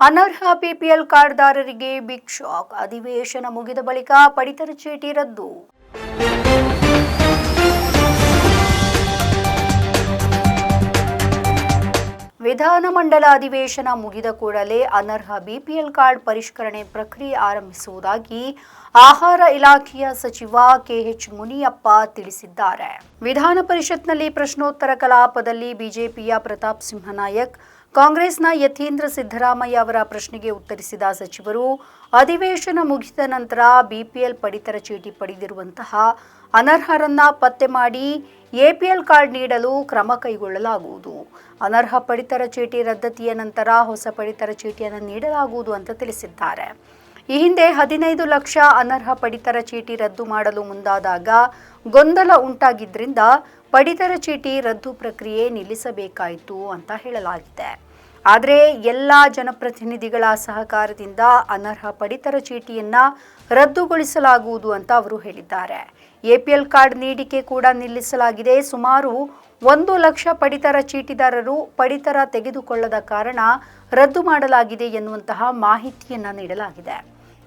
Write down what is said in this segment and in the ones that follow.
ಅನರ್ಹ BPL ಕಾರ್ಡ್ದಾರರಿಗೆ big shock ಅಧಿವೇಶನ ಮುಗಿದ ಬಳಿಕ ಪಡಿತರ ಚೀಟಿ ರದ್ದು. ವಿಧಾನಮಂಡಲ ಅಧಿವೇಶನ ಮುಗಿದ ಕೂಡಲೇ ಅನರ್ಹ ಬಿಪಿಎಲ್ ಕಾರ್ಡ್ ಪರಿಷ್ಕರಣೆ ಪ್ರಕ್ರಿಯೆ ಆರಂಭಿಸುವುದಾಗಿ ಆಹಾರ ಇಲಾಖೆಯ ಸಚಿವ ಕೆಎಚ್ ಮುನಿಯಪ್ಪ ತಿಳಿಸಿದ್ದಾರೆ. ವಿಧಾನ ಪರಿಷತ್ನಲ್ಲಿ ಪ್ರಶ್ನೋತ್ತರ ಕಲಾಪದಲ್ಲಿ ಬಿಜೆಪಿಯ ಪ್ರತಾಪ್ ಸಿಂಹ ನಾಯಕ್, ಕಾಂಗ್ರೆಸ್ನ ಯತೀಂದ್ರ ಸಿದ್ದರಾಮಯ್ಯ ಅವರ ಪ್ರಶ್ನೆಗೆ ಉತ್ತರಿಸಿದ ಸಚಿವರು, ಅಧಿವೇಶನ ಮುಗಿದ ನಂತರ ಬಿಪಿಎಲ್ ಪಡಿತರ ಚೀಟಿ ಪಡೆದಿರುವಂತಹ ಅನರ್ಹರನ್ನ ಪತ್ತೆ ಮಾಡಿ ಎಪಿಎಲ್ ಕಾರ್ಡ್ ನೀಡಲು ಕ್ರಮ ಕೈಗೊಳ್ಳಲಾಗುವುದು. ಅನರ್ಹ ಪಡಿತರ ಚೀಟಿ ರದ್ದತಿಯ ನಂತರ ಹೊಸ ಪಡಿತರ ಚೀಟಿಯನ್ನು ನೀಡಲಾಗುವುದು ಅಂತ ತಿಳಿಸಿದ್ದಾರೆ. ಈ ಹಿಂದೆ ಹದಿನೈದು ಲಕ್ಷ ಅನರ್ಹ ಪಡಿತರ ಚೀಟಿ ರದ್ದು ಮಾಡಲು ಮುಂದಾದಾಗ ಗೊಂದಲ ಉಂಟಾಗಿದ್ದರಿಂದ ಪಡಿತರ ಚೀಟಿ ರದ್ದು ಪ್ರಕ್ರಿಯೆ ನಿಲ್ಲಿಸಬೇಕಾಯಿತು ಅಂತ ಹೇಳಲಾಗಿದೆ. ಆದರೆ ಎಲ್ಲ ಜನಪ್ರತಿನಿಧಿಗಳ ಸಹಕಾರದಿಂದ ಅನರ್ಹ ಪಡಿತರ ಚೀಟಿಯನ್ನು ರದ್ದುಗೊಳಿಸಲಾಗುವುದು ಅಂತ ಅವರು ಹೇಳಿದ್ದಾರೆ. ಎಪಿಎಲ್ ಕಾರ್ಡ್ ನೀಡಿಕೆ ಕೂಡ ನಿಲ್ಲಿಸಲಾಗಿದೆ. ಸುಮಾರು ಒಂದು ಲಕ್ಷ ಪಡಿತರ ಚೀಟಿದಾರರು ಪಡಿತರ ತೆಗೆದುಕೊಳ್ಳದ ಕಾರಣ ರದ್ದು ಮಾಡಲಾಗಿದೆ ಎನ್ನುವಂತಹ ಮಾಹಿತಿಯನ್ನು ನೀಡಲಾಗಿದೆ.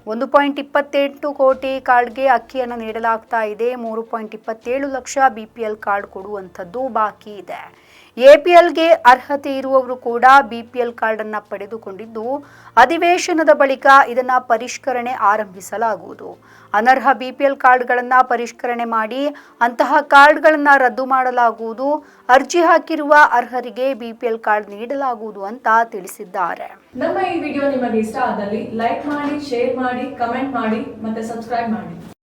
ಒಂದು ಪಾಯಿಂಟ್ ಇಪ್ಪತ್ತೆಂಟು ಕೋಟಿ ಕಾರ್ಡ್ಗೆ ಅಕ್ಕಿಯನ್ನು ನೀಡಲಾಗ್ತಾ ಇದೆ. ಮೂರು ಪಾಯಿಂಟ್ ಇಪ್ಪತ್ತೇಳು lakh B P L card ಕೊಡುವಂಥದ್ದು ಬಾಕಿ ಇದೆ. ಎಪಿಎಲ್ಗೆ ಅರ್ಹತೆ ಇರುವವರು ಕೂಡ ಬಿಪಿಎಲ್ ಕಾರ್ಡ್ ಕಾರ್ಡನ್ನು ಪಡೆದುಕೊಂಡಿದ್ದು, ಅಧಿವೇಶನದ ಬಳಿಕ ಇದನ್ನು ಪರಿಷ್ಕರಣೆ ಆರಂಭಿಸಲಾಗುವುದು. ಅನರ್ಹ ಬಿಪಿಎಲ್ ಕಾರ್ಡ್ಗಳನ್ನ ಎಲ್ ಕಾರ್ಡ್ಗಳನ್ನು ಪರಿಷ್ಕರಣೆ ಮಾಡಿ ಅಂತಹ ಕಾರ್ಡ್ಗಳನ್ನು ರದ್ದು ಮಾಡಲಾಗುವುದು. ಅರ್ಜಿ ಹಾಕಿರುವ ಅರ್ಹರಿಗೆ ಬಿಪಿಎಲ್ ಕಾರ್ಡ್ ನೀಡಲಾಗುವುದು ಅಂತ ತಿಳಿಸಿದ್ದಾರೆ. ನಮ್ಮ ಈ ವಿಡಿಯೋ ನಿಮಗೆ ಇಷ್ಟ ಆದಲ್ಲಿ ಲೈಕ್ ಮಾಡಿ, ಶೇರ್ ಮಾಡಿ, ಕಮೆಂಟ್ ಮಾಡಿ ಮತ್ತೆ ಸಬ್ಸ್ಕ್ರೈಬ್ ಮಾಡಿ.